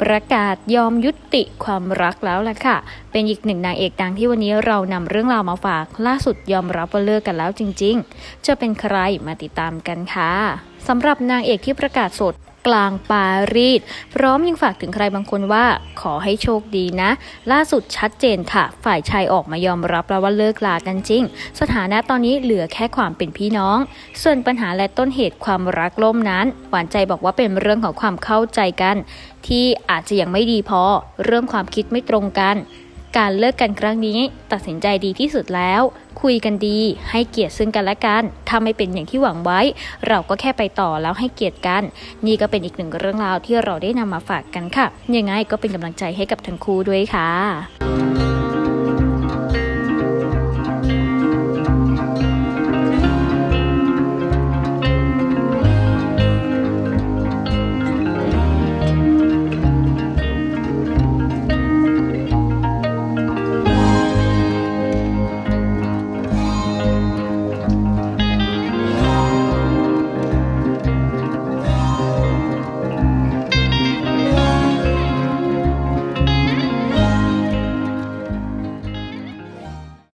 ประกาศยอมยุติความรักแล้วล่ะค่ะ เป็นอีกหนึ่งนางเอกดังที่วันนี้เรานำเรื่องราวมาฝาก ล่าสุดยอมรับว่าเลิกกันแล้วจริง ๆ จะเป็นใครมาติดตามกันค่ะสำหรับนางเอกที่ประกาศสด กลางปารีสพร้อมยังฝากถึงใครบางคนว่าขอให้โชคดีนะ ล่าสุดชัดเจนค่ะ ฝ่ายชายออกมายอมรับแล้วว่าเลิกลากันจริง สถานะตอนนี้เหลือแค่ความเป็นพี่น้อง ส่วนปัญหาและต้นเหตุความรักล่มนั้น หวานใจบอกว่าเป็นเรื่องของความเข้าใจกัน ที่อาจจะยังไม่ดีพอ เรื่องความคิดไม่ตรงกัน การเลิกกันครั้งนี้ ตัดสินใจดีที่สุดแล้ว คุยกันดี ให้เกียรติซึ่งกันและกันถ้าไม่เป็นอย่างที่หวังไว้ เราก็แค่ไปต่อแล้วให้เกียรติกัน นี่ก็เป็นอีกหนึ่งเรื่องราวที่เราได้นำมาฝากกันค่ะ ยังไงก็เป็นกำลังใจให้กับทั้งคู่ด้วยค่ะ